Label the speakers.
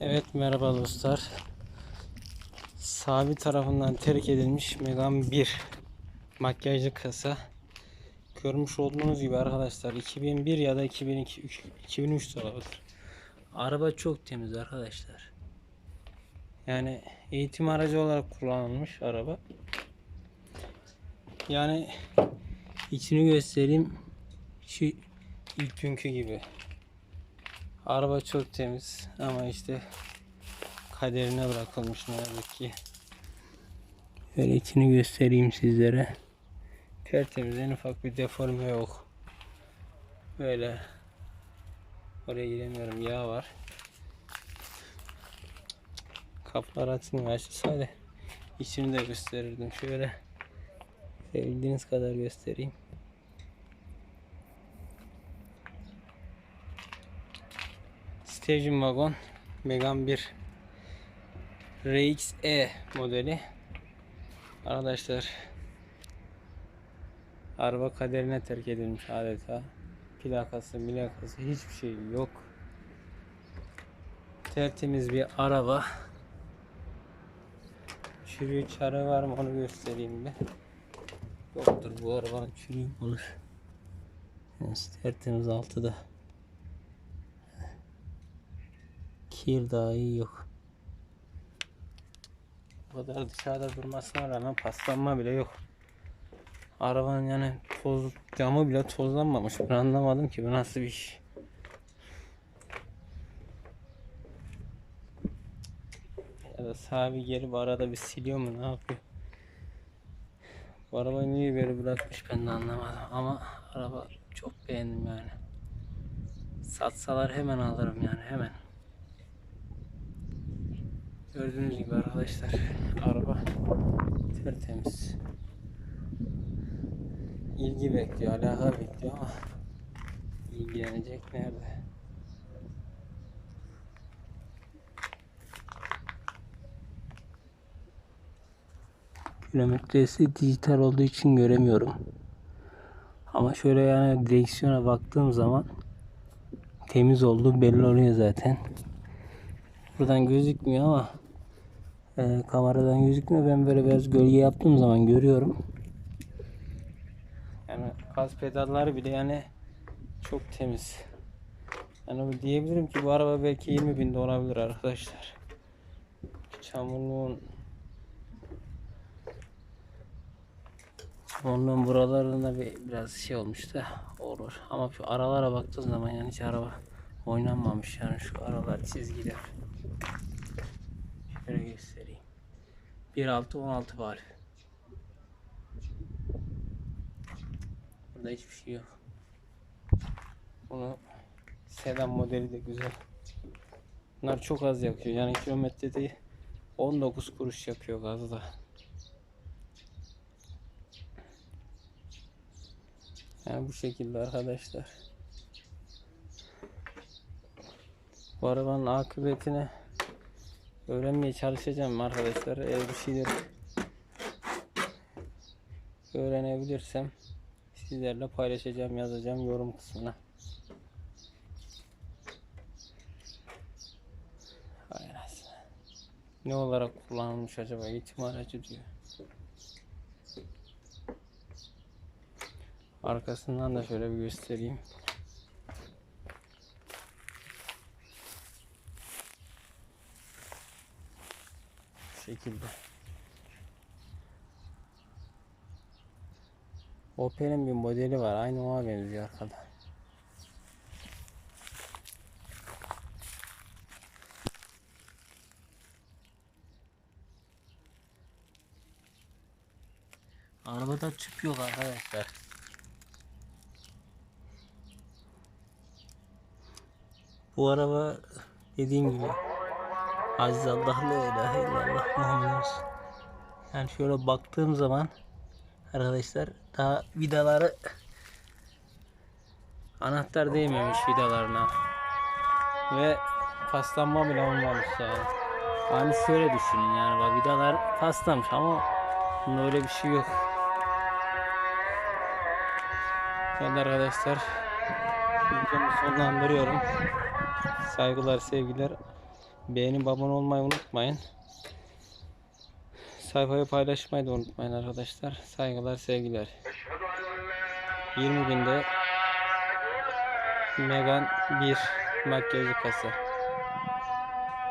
Speaker 1: Evet merhaba dostlar. Sabi tarafından terk edilmiş Megane 1 makyajlı kasa. Görmüş olduğunuz gibi arkadaşlar 2001 ya da 2002 üç- 2003 de olabilir. Araba çok temiz arkadaşlar. Yani eğitim aracı olarak kullanılmış araba. Yani içini göstereyim. Şu ilk günkü gibi. Araba çok temiz ama işte kaderine bırakılmış ne yazık ki. Böyle içini göstereyim sizlere. Tertemiz en ufak bir deforme yok. Böyle oraya giremiyorum yağ var. Kapılar açılmıyor açılsaydı içini de gösterirdim. Şöyle sevdiğiniz kadar göstereyim. Station Wagon Megane 1 RXE modeli. Arkadaşlar Araba kaderine terk edilmiş adeta. Plakası milakası hiçbir şey yok. Tertemiz bir araba. Çürüğü çarı var mı onu göstereyim bir. Yoktur bu arabanın çürüğü olur. Evet, tertemiz altı da Kir dahi yok. Bu kadar dışarıda durmasına rağmen paslanma bile yok. Arabanın yani toz camı bile tozlanmamış. Ben anlamadım ki bu nasıl bir iş. Ya da sahibi gelip arada bir siliyor mu ne yapıyor? Bu arabayı niye böyle bırakmış ben de anlamadım ama araba çok beğendim yani. Satsalar hemen alırım yani hemen. Gördüğünüz gibi arkadaşlar araba tertemiz. İlgi bekliyor, alaka bekliyor ama ilgilenecek nerede? Kilometresi dijital olduğu için göremiyorum. Ama şöyle yani direksiyona baktığım zaman temiz olduğu belli oluyor zaten. Buradan gözükmüyor ama e, kameradan gözükmüyor. Ben böyle biraz gölge yaptığım zaman görüyorum. Yani gaz pedalları bile yani çok temiz. Yani diyebilirim ki bu araba belki 20 binde olabilir arkadaşlar. Çamurluğun Çamurluğun buralarında bir biraz şey olmuş da olur. Ama şu aralara baktığın zaman yani hiç araba oynanmamış yani şu aralar çizgiler. Şöyle göstereyim. 1.6 16 var. Burada hiçbir şey yok. Bunu sedan modeli de güzel. Bunlar çok az yakıyor. Yani kilometrede 19 kuruş yakıyor gazda. Yani bu şekilde arkadaşlar. Bu arabanın akıbetini öğrenmeye çalışacağım arkadaşlar. Eğer bir şeyler öğrenebilirsem sizlerle paylaşacağım, yazacağım yorum kısmına. Hay anasını. Ne olarak kullanılmış acaba? Eğitim aracı diyor. Arkasından da şöyle bir göstereyim. Şekilde. Opel'in bir modeli var. Aynı ona benziyor arkada. Arabada tüp yok arkadaşlar. Bu araba dediğim gibi Aziz Allah la ilahe illallah Muhammed. Yani şöyle baktığım zaman arkadaşlar daha vidaları anahtar değmemiş vidalarına ve paslanma bile olmamış yani. Hani şöyle düşünün yani bak vidalar paslamış ama bunda öyle bir şey yok. Evet arkadaşlar videomu sonlandırıyorum. Saygılar sevgiler Beğenip abone olmayı unutmayın. Sayfayı paylaşmayı da unutmayın arkadaşlar. Saygılar, sevgiler. 20 binde Megan 1 makyajlı kasa.